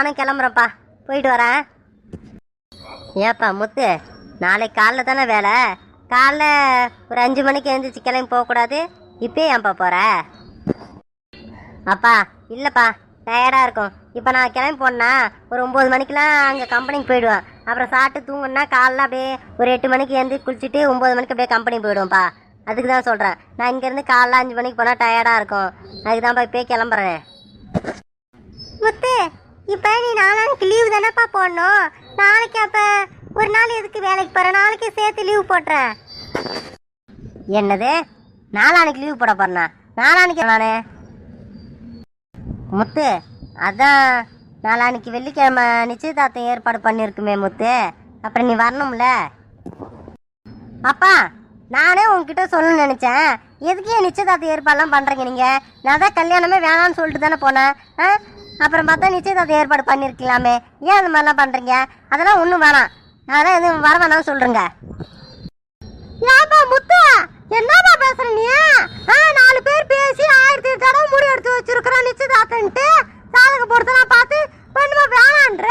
நானும் கிளம்புறேன்ப்பா. போயிட்டு வரேன். ஏப்பா முத்து நாளைக்கு காலைல தானே வேலை? காலைல ஒரு அஞ்சு மணிக்கு எழுந்திரிச்சு கிளம்பி போகக்கூடாது? இப்பயே ஏன்ப்பா போகிற அப்பா இல்லைப்பா டயர்டாக இருக்கும். இப்போ நான் கிளம்பி போனேன்னா ஒரு ஒம்பது மணிக்கெலாம் அங்கே கம்பெனிக்கு போயிடுவேன். அப்புறம் சாப்பிட்டு தூங்குன்னா காலைல அப்படியே ஒரு எட்டு மணிக்கு எழுந்து குளிச்சுட்டு ஒம்பது மணிக்கு அப்படியே கம்பெனி போயிடுவேன்ப்பா. அதுக்கு தான் சொல்கிறேன் நான் இங்கேருந்து காலைல அஞ்சு மணிக்கு போனால் டயர்டாக இருக்கும். அதுக்கு தான்ப்பா இப்போயே கிளம்புறேன். முத்து இப்போ நீ நாளைக்கு லீவ் தானேப்பா போடணும். நாளைக்கு அப்போ ஒரு நாள் எதுக்கு வேலைக்கு போகிற நாளைக்கு சேர்த்து லீவ் போட்டுறேன் என்னது? நாளானைக்கு லீவ் போட போறேண்ணா நாளானைக்கு நானே முத்து அதான் நாளானைக்கு வெள்ளிக்கிழமை நிச்சயதார்த்தம் ஏற்பாடு பண்ணியிருக்குமே முத்து. அப்புறம் நீ வரணும்ல? அப்பா நானே உங்ககிட்ட சொல்லணும்னு நினச்சேன். எதுக்கு ஏன் நிச்சயதார்த்த ஏற்பாடுலாம் பண்ணுறீங்க நீங்கள் நான் தான் கல்யாணமே வேணாம்னு சொல்லிட்டு தானே போனேன். ஆ? அப்புறம் பார்த்தா நிச்சயதார்த்த ஏற்பாடு பண்ணியிருக்கலாமே ஏன் அந்த மாதிரிலாம் பண்ணுறீங்க அதெல்லாம் ஒன்றும் வேணாம். அதெல்லாம் எதுவும் வர வேணாம்னு சொல்கிறேங்க ஏப்பா முத்து! என்னப்பா பேசுற நீ? ஆ நாலு பேர் பேசி ஆயிரத்தி எட்டு தடவை முடி எடுத்து வச்சிருக்கிறோம் நிச்சயதார்த்தன்ட்டு. சாதக பொறுத்தெல்லாம் பார்த்து பண்ணுமா வேணான்ற?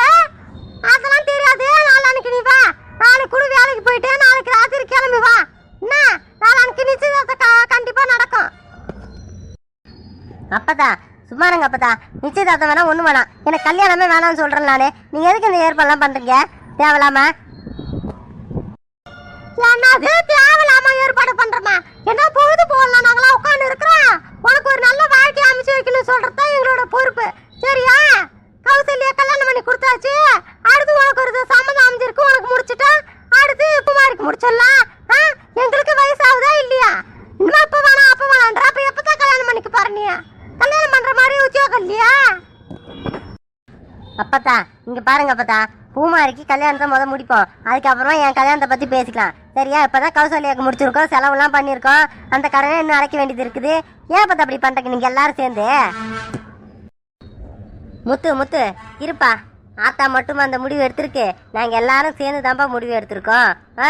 அதெல்லாம் தெரியாது நாளானுக்கு நீ வா. நாளைக்கு கூட வேலைக்கு போயிட்டு நாளைக்கு ராத்திரி கிளம்பி வா. என்ன? நாளானுக்கு நிச்சயதார்த்தம் கண்டிப்பாக நடக்கும். அப்பதா சும்மா இருங்க அப்பதா. நிச்சயதார்த்தம் வேணா ஒன்று வேணாம். எனக்கு கல்யாணமே வேணாம்னு சொல்கிறேன் நான். நீங்கள் எதுக்கு இந்த ஏற்பாடுலாம் பண்ணுறீங்க தேவலாமா? என்னது? தேவலாமா ஏற்பாடு பண்ணுறமா என்ன பொழுது போகலாம் நாங்களாம் உட்காந்து இருக்கிறோம். உனக்கு ஒரு நல்ல வாழ்க்கை அமைச்சு வைக்கணும்னு சொல்கிறது தான் எங்களோட பொறுப்பு. சரியா? கௌசல்யா கல்யாணம் பண்ணி கொடுத்தாச்சு அடுத்து உனக்கு ஒரு சம்மந்தம் அமைஞ்சிருக்கு உனக்கு முடிச்சுட்டா அடுத்து குமாரிக்கு முடிச்சிடலாம் ஆ? எங்களுக்கு வயசாகுதா இல்லையா இன்னும் அப்ப வேணாம் அப்ப வேணான்ற அப்ப எப்பதான் கல்யாணம் பண்ணிக்க பாரு நீ கல்யாணம் பண்ற மாதிரி உத்தியோகம் இல்லையா அப்பத்தா இங்க பாருங்க பார்த்தா பூமாரிக்கு கல்யாணத்தை முத முடிப்போம். அதுக்கப்புறமா என் கல்யாணத்தை பத்தி பேசிக்கலாம். சரியா? இப்பதான் கௌசல்யாக்கு முடிச்சிருக்கோம். செலவுலாம் பண்ணியிருக்கோம். அந்த கடனை இன்னும் அடைக்க வேண்டியது இருக்குது. ஏன் பார்த்தா அப்படி பண்ணுறக்கு நீங்க எல்லாரும் சேர்ந்து. முத்து முத்து இருப்பா. ஆத்தா மட்டும் அந்த முடிவு எடுத்திருக்கு. நாங்க எல்லாரும் சேர்ந்து தான்ப்பா முடிவு எடுத்திருக்கோம். ஆ?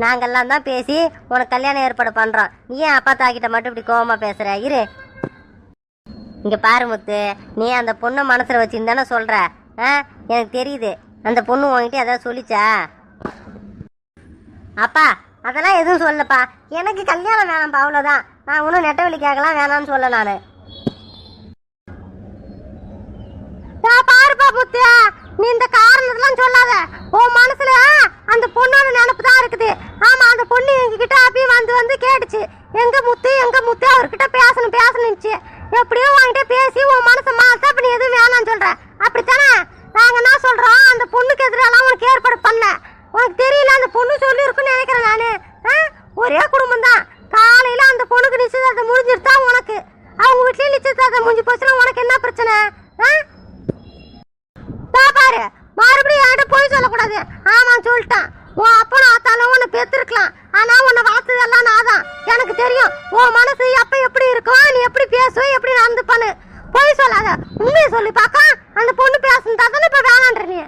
நாங்கெல்லாம் தான் பேசி உனக்கு கல்யாணம் ஏற்பாடு பண்றோம். நீ ஏன் அப்பா தாக்கிட்ட மட்டும் இப்படி கோவமா பேசுற? இரு. இங்க பாரு முத்து. நீ அந்த பொண்ணை மனசுல வச்சிருந்தானே சொல்ற. ஆ? எனக்கு தெரியுது. அந்த பொண்ணு வாங்கிட்டு ஏதாவது சொல்லிச்சா? அப்பா அதெல்லாம் எதுவும் சொல்லப்பா எனக்கு கல்யாணம் வேணாம்ப்பா அவ்வளோதான் நான் ஒன்றும் நெட்டவெளி கேட்கலாம் வேணாம்னு சொல்ல நான். பாருப்பா முத்து நீ இந்த காரணத்தெல்லாம் சொல்லாத. உன் மனசுல அந்த பொண்ணோட நினப்பு தான் இருக்குது. ஆமா அந்த பொண்ணு எங்ககிட்ட அப்பயும் வந்து வந்து கேட்டுச்சு. எங்க முத்து எங்க முத்து அவர்கிட்ட பேசணும் பேசணும்னுச்சு. எப்படியோ உன்கிட்ட பேசி உன் மனசை மாத்த அப்ப நீ எதுவும் வேணாம்னு சொல்ற. அப்படித்தானே? நாங்க என்ன சொல்றோம் அந்த பொண்ணுக்கு எதிரெல்லாம் உனக்கு ஏற்பாடு பண்ணல. உனக்கு தெரியல அந்த பொண்ணு சொல்லியிருக்குன்னு நினைக்கிறேன் நானு. ஆ? ஒரே குடும்பம் தான் காலையில அந்த பொண்ணுக்கு நிச்சயதார்த்தம் முடிஞ்சிருத்தா உனக்கு? அவங்க வீட்லயும் நிச்சயதார்த்தம் முடிஞ்சு போச்சுன்னா உனக்கு என்ன பிரச்சனை? ஆ? தா பாரு. மறுபடியும் என்கிட்ட போய் சொல்லக்கூடாது. ஆமா சொல்லிட்டான். உன் அப்பனும் ஆத்தாலும் உன்னை பெத்திருக்கலாம். ஆனா உன்னை வளர்த்தது எல்லாம் நான் தான் எனக்கு தெரியும் உன் மனசு எப்போ எப்படி இருக்கும் நீ எப்படி பேசுவ எப்படி நடந்து பண்ணு போய் சொல்லாத. உண்மையை சொல்லி பார்க்க அந்த பொண்ணு பேசணும் தானே இப்போ வேணான்ற நீ.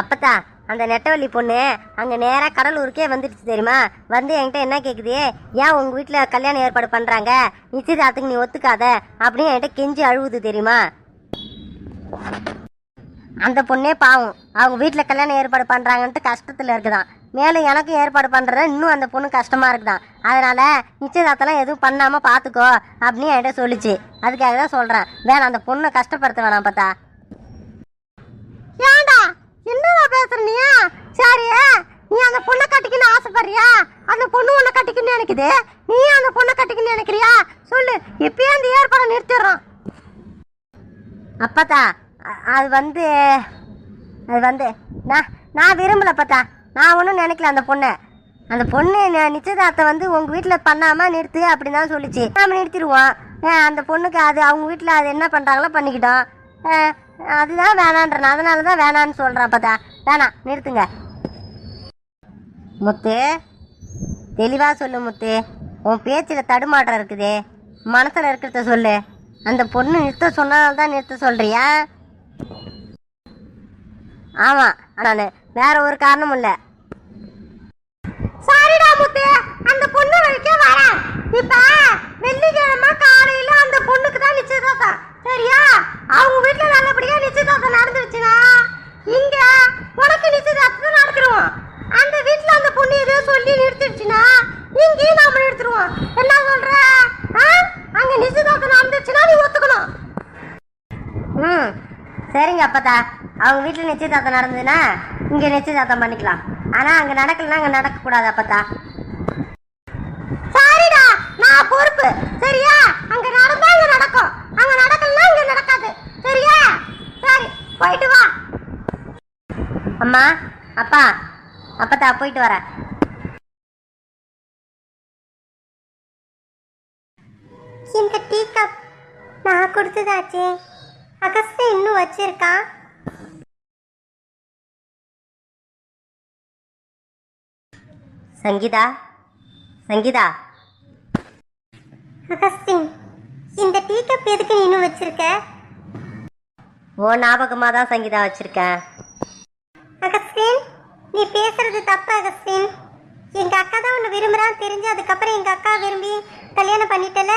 அப்பத்தா அந்த நெட்டவள்ளி பொண்ணு அங்கே நேராக கடலூருக்கே வந்துடுச்சு தெரியுமா? வந்து என்கிட்ட என்ன கேட்குது ஏன் உங்கள் வீட்டில் கல்யாணம் ஏற்பாடு பண்ணுறாங்க நிச்சயதார்த்துக்கு நீ ஒத்துக்காத அப்படின்னு என்கிட்ட கெஞ்சி அழுவுது தெரியுமா? அந்த பொண்ணே பாவம். அவங்க வீட்டில் கல்யாணம் ஏற்பாடு பண்ணுறாங்கன்ட்டு கஷ்டத்தில் இருக்குதான். மேலும் எனக்கும் ஏற்பாடு பண்ணுறது இன்னும் அந்த பொண்ணு கஷ்டமாக இருக்குதான். அதனால் நிச்சயதார்த்தெல்லாம் எதுவும் பண்ணாமல் பார்த்துக்கோ அப்படின்னு என்கிட்ட சொல்லிச்சு. அதுக்காக தான் சொல்கிறேன் வேணாம் அந்த பொண்ணை கஷ்டப்படுத்த வேணாம் பார்த்தா. ஏண்டா? என்னடா பேசுற நீ? சரி நீ அந்த பொண்ணை கட்டிக்கணும் ஆசைப்படுறியா? அந்த பொண்ணு உன்னை கட்டிக்கணும்னு நினைக்குது? நீ அந்த பொண்ணை கட்டிக்கணும்னு நினைக்கிறியா? சொல்லு. இப்பயே அந்த ஏற்பாடை நிறுத்திடுறோம். அப்பத்தா அது வந்து அது வந்து நான் நான் விரும்பலை பார்த்தா நான் ஒன்றும் நினைக்கல அந்த பொண்ணை. அந்த பொண்ணு நிச்சயதார்த்தம் வந்து உங்கள் வீட்டில் பண்ணாமல் நிறுத்து அப்படின்னு தான் சொல்லிச்சு. நாம நிறுத்திடுவோம். அந்த பொண்ணுக்கு அது அவங்க வீட்டில் அது என்ன பண்ணுறாங்களோ பண்ணிக்கிட்டோம். அதுதான் வேணான்றேன். அதனால தான் வேணான்னு சொல்கிறேன் பார்த்தா. வேணாம் நிறுத்துங்க. முத்து தெளிவாக சொல்லு முத்து. உன் பேச்சில் தடுமாற்றம் இருக்குதே. மனசில் இருக்கிறத சொல்லு. அந்த பொண்ணு நிறுத்த சொன்னதால தான் நிறுத்த சொல்றியா? ஆமாம் நான் வேற ஒரு காரணமும் இல்லை. சரிடா முத்து அந்த பொண்ணு வரைக்கும் வரேன் இப்போ வெள்ளிக்கிழமை காலையில் அந்த பொண்ணுக்கு தான் நிச்சயதார்த்தம். சரியா? அவங்க வீட்டில் நல்லபடியாக நிச்சயதார்த்தம் நடந்துருச்சுன்னா இங்கே உனக்கு நிச்சயதார்த்தம் நடத்திடுவோம் அந்த வீட்டில் அந்த பொண்ணு எதையோ சொல்லி நிறுத்திடுச்சுன்னா இங்கேயும் நாம எடுத்துருவோம். என்ன சொல்கிற அங்கே நிச்சயதார்த்தம் நடந்துருச்சுன்னா நீ ஒத்துக்கணும். ம். சரிங்க அப்பதா அவங்க வீட்டில் நிச்சயதார்த்தம் நடந்ததுன்னா இங்கே நிச்சயதார்த்தம் பண்ணிக்கலாம். ஆனால் அங்கே நடக்கலன்னா அங்கே நடக்கக்கூடாது அப்பத்தா. சரிடா நான் பொறுப்பு. சரியா? அங்க நடந்தா அங்க நடக்கும். அங்க நடக்கலன்னா இங்க நடக்காது. சரியா? சரி போயிட்டு வா. அம்மா அப்பா அப்பத்தா போயிட்டு வரேன். இந்த டீ கப் நான் கொடுத்ததாச்சே. அகஸ்ட இன்னும் வச்சிருக்கான் சங்கீதா சங்கீதா. அகஸ்டின் இந்த டீ கப் எதுக்கு நீ இன்னும் வச்சிருக்க? ஓ ஞாபகமாக தான் சங்கீதா வச்சிருக்கேன். அகஸ்டின் நீ பேசுறது தப்பு அகஸ்டின் எங்க அக்கா தான் உன்னை விரும்புகிறான்னு தெரிஞ்சு அதுக்கப்புறம் எங்க அக்கா விரும்பி கல்யாணம் பண்ணிட்டல?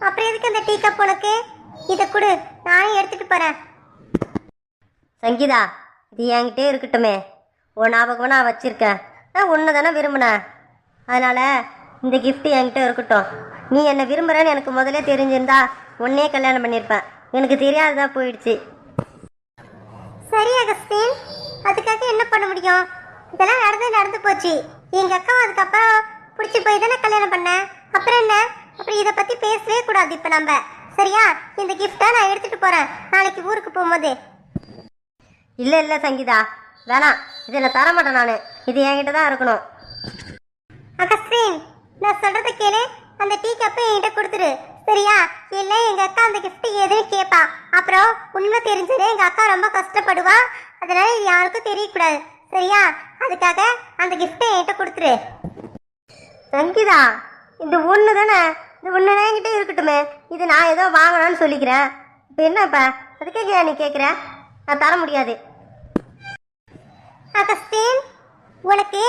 அப்புறம் எதுக்கு அந்த டீ கப் உனக்கு? இதை கொடு நானே எடுத்துட்டு போறேன். சங்கீதா இது என்கிட்டே இருக்கட்டுமே. உன் ஞாபகம் நான் வச்சிருக்கேன். நான் ஒன்று தானே விரும்பினேன். அதனால இந்த கிஃப்ட் என்கிட்ட இருக்கட்டும். நீ என்னை விரும்புறேன்னு எனக்கு முதல்ல தெரிஞ்சிருந்தா உன்னே கல்யாணம் பண்ணியிருப்பேன். எனக்கு தெரியாததா போயிடுச்சு. சரி அகஸ்டின். அதுக்காக என்ன பண்ண முடியும்? இதெல்லாம் நடந்து நடந்து போச்சு. எங்க அக்கா அதுக்கப்புறம் பிடிச்சி போய் தானே கல்யாணம் பண்ணேன். அப்புறம் என்ன? அப்புறம் இதை பத்தி பேசவே கூடாது இப்போ நம்ம. சரியா? இந்த கிஃப்டை நான் எடுத்துட்டு போறேன். நாளைக்கு ஊருக்கு போகும்போது. இல்ல இல்ல சங்கீதா. வேணாம். இதை நான் தர மாட்டேன் நான். இது என்கிட்ட தான் இருக்கணும். அகஸ்டின் நான் சொல்றத கேளு. அந்த டீ கப்பை என்கிட்ட கொடுத்துரு. சரியா? இல்ல எங்க அக்கா அந்த கிஃப்ட் எதுன்னு கேட்பா அப்புறம் உண்மை தெரிஞ்சது எங்க அக்கா ரொம்ப கஷ்டப்படுவா. அதனால இது யாருக்கும் தெரியக்கூடாது. சரியா? அதுக்காக அந்த கிஃப்டை என்கிட்ட கொடுத்துரு. சங்கீதா இந்த ஒன்று தானே இது ஒன்று என்கிட்ட இருக்கட்டுமே. இது நான் ஏதோ வாங்கணும்னு சொல்லிக்கிறேன். இப்போ என்னப்பா அதுக்கே நீ கேட்குற நான் தர முடியாது. அகஸ்தீன் உனக்கு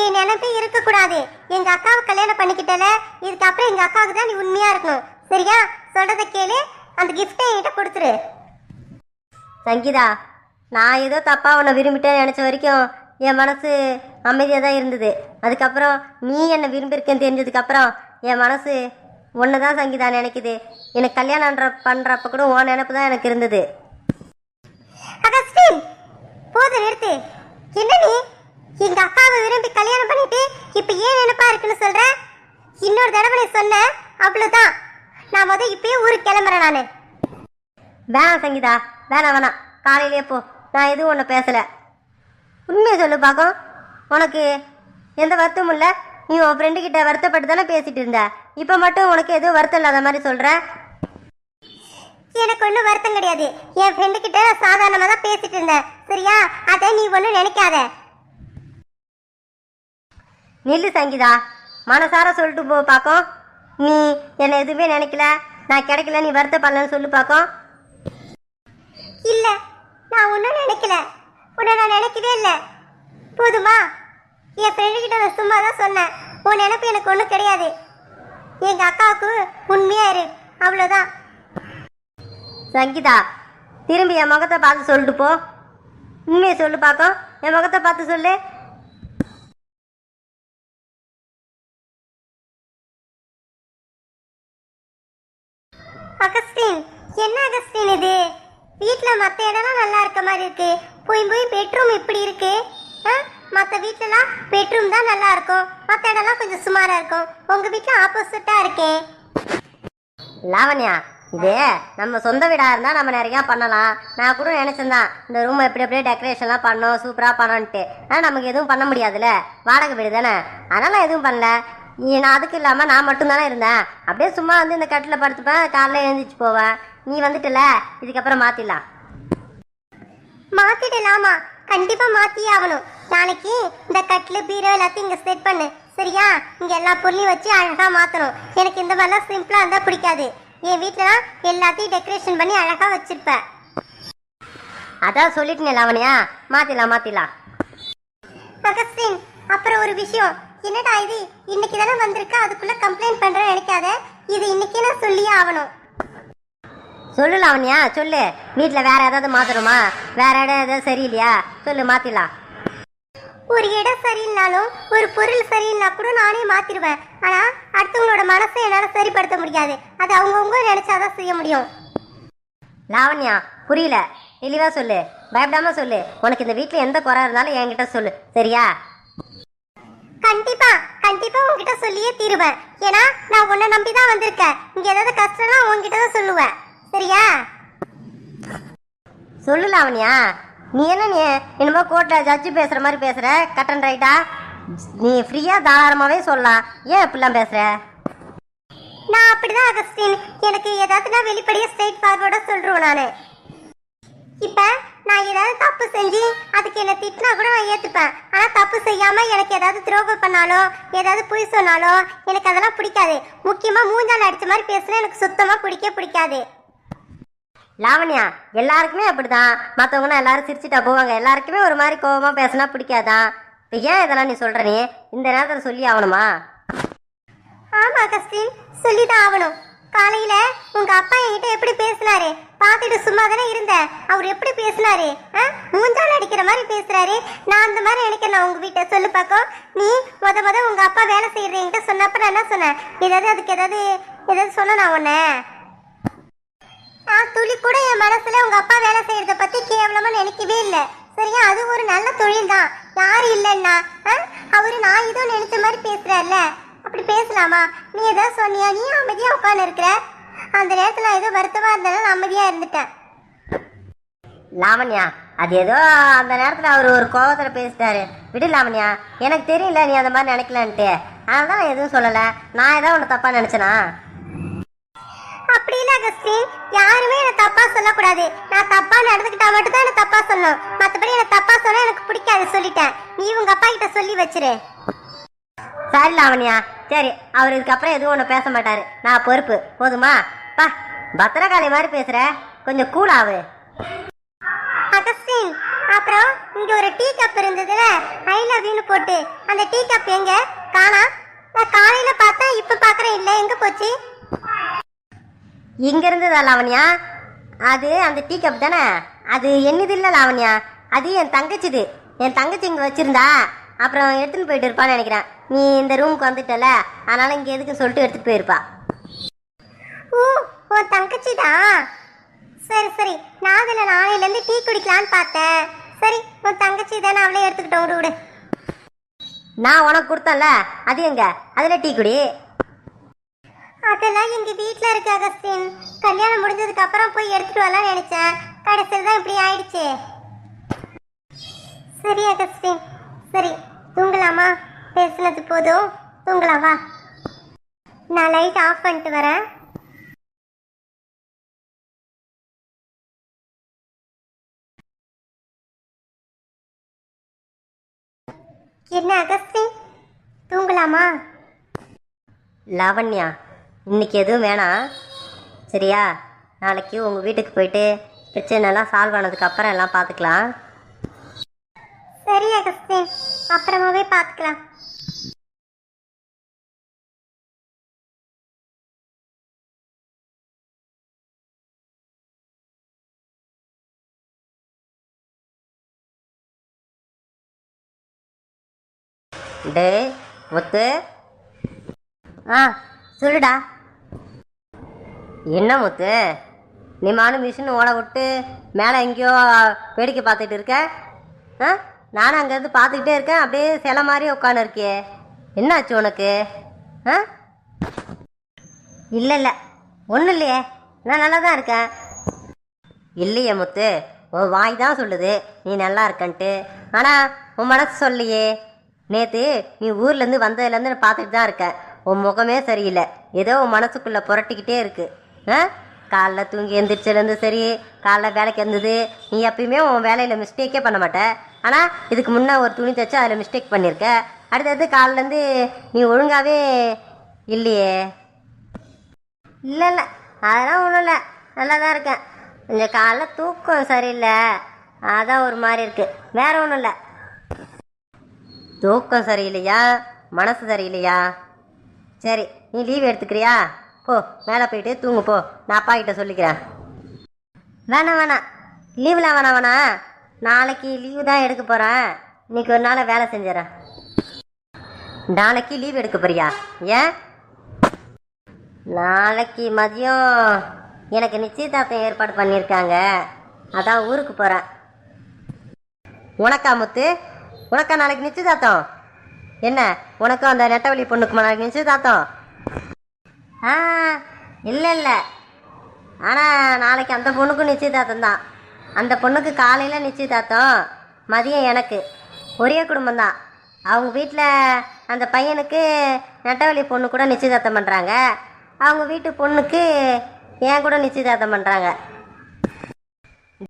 என் நினைப்பே இருக்கக்கூடாது. எங்கள் அக்காவை கல்யாணம் பண்ணிக்கிட்டல. இதுக்கப்புறம் எங்கள் அக்காவுக்கு தான் நீ உண்மையாக இருக்கணும். சரியா? சொல்கிறத கேளு. அந்த கிஃப்டை என்கிட்ட கொடுத்துரு. சங்கீதா நான் ஏதோ தப்பாக உன்னை விரும்பிட்டேன்னு நினச்ச வரைக்கும் என் மனசு அமைதியாக தான் இருந்தது. அதுக்கப்புறம் நீ என்னை விரும்பியிருக்கேன்னு தெரிஞ்சதுக்கப்புறம் என் மனசு ஒன்று தான் சங்கீதா நினைக்குது. எனக்கு கல்யாணம் பண்ணுறப்ப கூட உன் நினப்பு தான் எனக்கு இருந்தது. அகஸ்டின் போது நிறுத்து. என்ன நீ? எங்க அக்காவை விரும்பி கல்யாணம் பண்ணிட்டு இப்ப ஏன் நினைப்பா இருக்குன்னு சொல்ற? இன்னொரு தடவை நீ சொன்ன அவ்வளவுதான். நான் முதல் இப்பயே ஊருக்கு கிளம்புறேன் நானு. வேணாம் சங்கீதா வேணாம் வேணாம். காலையிலேயே போ. நான் எதுவும் ஒன்று பேசல. உண்மையை சொல்லு பாக்கம் உனக்கு எந்த வருத்தமும் இல்லை? நீ உன் ஃப்ரெண்டு கிட்ட வருத்தப்பட்டு தானே பேசிட்டு இருந்த? இப்போ மட்டும் உனக்கு எதுவும் வருத்தம் இல்லாத மாதிரி சொல்ற? எனக்கு ஒன்றும் வருத்தம் கிடையாது. என் ஃப்ரெண்டு கிட்ட சாதாரணமாக தான் பேசிட்டு இருந்தேன். சரியா? அதை நீ ஒன்றும் நினைக்காத. நில்லு சங்கீதா மனசார சொல்லிட்டு போ பாக்கோம் நீ என்னை எதுவுமே நினைக்கல? நான் கிடைக்கல நீ வருத்தப்படலன்னு சொல்லு பாக்கோம் இல்லை நான் ஒன்றும் நினைக்கல. உன்னை நான் நினைக்கவே இல்லை. போதுமா? என் ஃப்ரெண்டு கிட்ட நான் சும்மா தான் சொன்னேன். உன் நினைப்பு எனக்கு ஒன்றும் கிடையாது. எங்கள் அக்காவுக்கு உண்மையா இரு. அவ்வளோதான் சங்கீதா திரும்பி என் முகத்தை பார்த்து சொல்லிட்டு போ. உண்மையை சொல்லு பார்க்கும் என் முகத்தை பார்த்து சொல்லு. அகஸ்டின் என்ன அகஸ்டின் இது? வீட்டில் மற்ற இடம்லாம் நல்லா இருக்க மாதிரி இருக்கு. போய் போய் பெட்ரூம் இப்படி இருக்கு? ஆ? மற்ற வீட்டிலலாம் பெட்ரூம் தான் நல்லா இருக்கும் மற்ற இடம்லாம் கொஞ்சம் சுமாராக இருக்கும். உங்கள் வீட்டில் ஆப்போசிட்டாக இருக்கே. லாவண்யா இது நம்ம சொந்த வீடாக இருந்தால் நம்ம நிறையா பண்ணலாம். நான் கூட நினச்சிருந்தேன் இந்த ரூமை எப்படி அப்படியே டெக்கரேஷன்லாம் பண்ணோம் சூப்பராக பண்ணோன்ட்டு ஆனால் நமக்கு எதுவும் பண்ண முடியாதுல்ல. வாடகை வீடு தானே. அதனால் எதுவும் பண்ணல. நீ- நான் அதுக்கு இல்லாமல் நான் மட்டும்தானே இருந்தேன். அப்படியே சும்மா வந்து இந்த கட்டில் படுத்துப்பேன் காலைல எழுந்திரிச்சு போவேன். நீ வந்துட்டல இதுக்கப்புறம் மாற்றிடலாம் மாத்திடலாமா? கண்டிப்பா மாத்தியே ஆகணும். நாளைக்கு இந்த கட்லு பீரோ எல்லாத்தையும் இங்க செட் பண்ணு. சரியா? இங்க எல்லா பொருளையும் வச்சு அழகா மாத்தணும். எனக்கு இந்த மாதிரிலாம் சிம்பிளா இருந்தா பிடிக்காது. என் வீட்டுல எல்லாத்தையும் டெக்கரேஷன் பண்ணி அழகா வச்சிருப்பேன். அதான் சொல்லிட்டேன் லாவணியா. மாத்திடலாம் மாத்திடலாம். பகத்சிங் அப்புறம் ஒரு விஷயம். என்னடா இது? இன்னைக்கு தானே வந்திருக்கா? அதுக்குள்ள கம்ப்ளைண்ட் பண்றேன்னு நினைக்காத. இது இன்னைக்கே நான் சொல்லியே ஆகணும். சொல்லு லாவண்யா சொல்லு. வீட்டில் வேற ஏதாவது மாத்தணுமா? வேற இடம் ஏதாவது சரியில்லையா? சொல்லு மாத்திடலாம். ஒரு இடம் சரியில்லைனாலும் ஒரு பொருள் சரியில்லைனா கூட நானே மாத்திடுவேன் ஆனா அடுத்தவங்களோட மனசை என்னால சரிப்படுத்த முடியாது. அது அவங்கவுங்க நினைச்சாதான் செய்ய முடியும். லாவண்யா புரியல. தெளிவா சொல்லு. பயப்படாம சொல்லு. உனக்கு இந்த வீட்டில் எந்த குறை இருந்தாலும் என்கிட்ட சொல்லு. சரியா? கண்டிப்பா. கண்டிப்பா உங்ககிட்ட சொல்லியே தீருவேன். ஏன்னா நான் உன்னை நம்பி தான் வந்திருக்கேன். இங்க ஏதாவது கஷ்டம்னா உங்ககிட்ட தான் சொல்லுவேன். சரியா? சொல்லு லாவண்யா நீ என்ன நீ என்னமோ கோர்ட்டில் ஜட்ஜு பேசுகிற மாதிரி பேசுகிற கட்டன் ரைட்டா நீ ஃப்ரீயாக தாராளமாகவே சொல்லலாம். ஏன் இப்படிலாம் பேசுகிற நான் அப்படிதான் அகஸ்டின். எனக்கு ஏதாவது நான் வெளிப்படையாக ஸ்ட்ரைட் ஃபார்வர்டாக சொல்றேன் நான். இப்போ நான் ஏதாவது தப்பு செஞ்சு அதுக்கு என்ன திட்டினா கூட நான் ஏற்றுப்பேன் ஆனால் தப்பு செய்யாமல் எனக்கு ஏதாவது துரோகம் பண்ணாலோ ஏதாவது பொய் சொன்னாலோ எனக்கு அதெல்லாம் பிடிக்காது. முக்கியமாக மூஞ்சால் அடித்த மாதிரி பேசுனா எனக்கு சுத்தமாக பிடிக்க பிடிக்காது. லாவண்யா எல்லாருக்குமே அப்படிதான். மற்றவங்கன்னா எல்லாரும் சிரிச்சுட்டா போவாங்க. எல்லாருக்குமே ஒரு மாதிரி கோபமாக பேசினா பிடிக்காதான் இப்போ ஏன் இதெல்லாம் நீ சொல்கிற நீ? இந்த நேரத்தில் சொல்லி ஆகணுமா ஆமா அகஸ்டின். சொல்லிதான் ஆகணும் காலையில உங்க அப்பா என்கிட்ட எப்படி பேசினாரு? பார்த்துட்டு சும்மா தானே இருந்தேன் அவர் எப்படி பேசினாரு? ஆ? மூஞ்சால அடிக்கிற மாதிரி பேசுறாரு. நான் அந்த மாதிரி நினைக்கிறேன் உங்க வீட்டை. சொல்லு பார்க்கும் நீ மொத மொதல் உங்க அப்பா வேலை செய்யறது சொன்னப்ப நான் என்ன சொன்னேன்? ஏதாவது அதுக்கு ஏதாவது ஏதாவது சொன்ன நான் உன்ன? நான் துளி கூட என் மனசுல உங்க அப்பா வேலை செய்யறத பத்தி கேவலமா நினைக்கவே இல்லை. சரியா? அது ஒரு நல்ல தொழில் தான். யாரு இல்லைன்னா ஆ? அவரு நான் ஏதோ நினைச்ச மாதிரி பேசுறாருல. அப்படி பேசலாமா? நீ ஏதாவது சொன்னியா? நீ அமைதியா உட்கார்ந்து இருக்கிற. அந்த நேரத்துல நான் ஏதோ வருத்தமா இருந்தாலும் அமைதியா இருந்துட்டேன். லாவண்யா அது ஏதோ அந்த நேரத்தில் அவர் ஒரு கோவத்தில் பேசிட்டாரு. விடு லாவண்யா எனக்கு தெரியல நீ அந்த மாதிரி நினைக்கலான்ட்டு. அதனால தான் நான் எதுவும் சொல்லலை. நான் ஏதாவது உன்னை தப்பாக நினச்சேனா? அப்படி இல்ல அகஸ்டின் யாருமே என்ன தப்பா சொல்லக்கூடாது. நான் தப்பா நடந்துக்கிட்டா மட்டும் தான் என்ன தப்பா சொல்லணும். மத்தபடி என்ன தப்பா சொன்னா எனக்கு பிடிக்காது சொல்லிட்டேன். நீ உங்க அப்பா கிட்ட சொல்லி வச்சிரு. சரி லாவண்யா. சரி அவர் இதுக்கப்புறம் எதுவும் ஒன்று பேச மாட்டாரு. நான் பொறுப்பு. போதுமா? பா பத்திரகாளி மாதிரி பேசுற. கொஞ்சம் கூல் ஆகு அகஸ்டின் அப்புறம் இங்க ஒரு டீ கப் இருந்ததுல. ஐ லவ் யூன்னு போட்டு. அந்த டீ கப் எங்க? காணா? நான் காலையில பார்த்தா இப்ப பாக்குறேன் இல்ல எங்க போச்சு? இங்க இருந்ததா லாவண்யா. அது அந்த டீ கப் தானே? அது என்னது இல்லை லாவண்யா. அது என் தங்கச்சிது. என் தங்கச்சி இங்கே வச்சிருந்தா. அப்புறம் எடுத்துன்னு போயிட்டு இருப்பான்னு நினைக்கிறேன். நீ இந்த ரூமுக்கு வந்துட்டல. அதனால இங்கே எதுக்கு சொல்லிட்டு எடுத்துட்டு போயிருப்பா. ஓ உன் தங்கச்சி தான் சரி சரி. நான் அதுல நாளையில இருந்து டீ குடிக்கலான்னு பார்த்தேன். சரி உன் தங்கச்சி தானே அவளே எடுத்துக்கிட்டோம் விடு விடு. நான் உனக்கு கொடுத்தேன்ல. அது எங்க? அதில் டீ குடி. அதெல்லாம் எங்க வீட்ல இருக்கு அகஸ்டின். கல்யாணம் முடிஞ்சதுக்கு அப்புறம் போய் எடுத்துட்டு வரலாம்னு நினைச்சேன். கடைசியில் தான் இப்படி ஆயிடுச்சு. சரி அகஸ்டின். சரி தூங்கலாமா? பேசுனது போதும். தூங்கலாம் வா. நான் லைட் ஆஃப் பண்ணிட்டு வரேன். என்ன அகஸ்டின்? தூங்கலாமா? லாவண்யா இன்னைக்கு எதுவும் வேணாம். சரியா? நாளைக்கு உங்கள் வீட்டுக்கு போயிட்டு பிரச்சனைலாம் சால்வ் ஆனதுக்கு அப்புறம் எல்லாம் பார்த்துக்கலாம் சரி அகஸ்டின் அப்புறமாவே பார்த்துக்கலாம் டே முத்து ஆ சொல்லுடா. என்ன முத்து? நீ மானு மிஷின் ஓட விட்டு மேலே எங்கேயோ வேடிக்கை பார்த்துட்டு இருக்க? ஆ? நானும் அங்கேருந்து பார்த்துக்கிட்டே இருக்கேன். அப்படியே சில மாதிரி உட்காந்து இருக்கியே என்னாச்சு உனக்கு? ஆ? இல்லை இல்லை. ஒன்றும் இல்லையே. நான் நல்லா தான் இருக்கேன். இல்லையே முத்து. உன் வாய் தான் சொல்லுது. நீ நல்லா இருக்கன்ட்டு. ஆனால் உன் மனசு சொல்லையே. நேற்று நீ ஊர்லேருந்து வந்ததுலேருந்து நான் பார்த்துட்டு தான் இருக்கேன். உன் முகமே சரியில்லை. ஏதோ உன் மனசுக்குள்ளே புரட்டிக்கிட்டே இருக்குது ஆ? காலைல தூங்கி எந்திரிச்சிருந்து சரி காலைல வேலைக்கு இருந்தது நீ எப்பயுமே உன் வேலையில் மிஸ்டேக்கே பண்ண மாட்ட. ஆனால் இதுக்கு முன்னே ஒரு துணி தைச்சு அதில் மிஸ்டேக் பண்ணியிருக்க அடுத்தது காலிலேருந்து நீ ஒழுங்காகவே இல்லையே. இல்லை இல்லை அதெல்லாம் ஒன்றும் இல்லை. நல்லா தான் இருக்கேன். இந்த காலைல தூக்கம் சரியில்லை. அதான் ஒரு மாதிரி இருக்குது வேற ஒன்றும் இல்லை. தூக்கம் சரியில்லையா? மனசு சரியில்லையா? சரி நீ லீவ் எடுத்துக்கிறியா? போ மேலே போயிட்டு தூங்கு போ. நான் அப்பா கிட்ட சொல்லிக்கிறேன். வேணாம் வேணாம் லீவ்லாம் வேணாம் வேணாம் நாளைக்கு லீவு தான் எடுக்க போகிறேன் இன்னைக்கு ஒரு நாள் வேலை செஞ்சிடறேன். நாளைக்கு லீவ் எடுக்க போறியா? ஏன்? நாளைக்கு மதியம் எனக்கு நிச்சயதார்த்தம் ஏற்பாடு பண்ணியிருக்காங்க. அதான் ஊருக்கு போகிறேன் உனக்கா முத்து? உனக்கா நாளைக்கு நிச்சயதார்த்தம்? என்ன? உனக்கும் அந்த நெட்டவழி பொண்ணுக்குமா நாளைக்கு நிச்சயதார்த்தம்? ஆ இல்லை இல்லை. ஆனால் நாளைக்கு அந்த பொண்ணுக்கும் நிச்சயதார்த்தம் தான். அந்த பொண்ணுக்கு காலையில் நிச்சயதார்த்தம் மதியம் எனக்கு. ஒரே குடும்பம் தான் அவங்க வீட்டில் அந்த பையனுக்கு நெட்டவழி பொண்ணு கூட நிச்சயதார்த்தம் பண்ணுறாங்க அவங்க வீட்டு பொண்ணுக்கு என் கூட நிச்சயதார்த்தம் பண்ணுறாங்க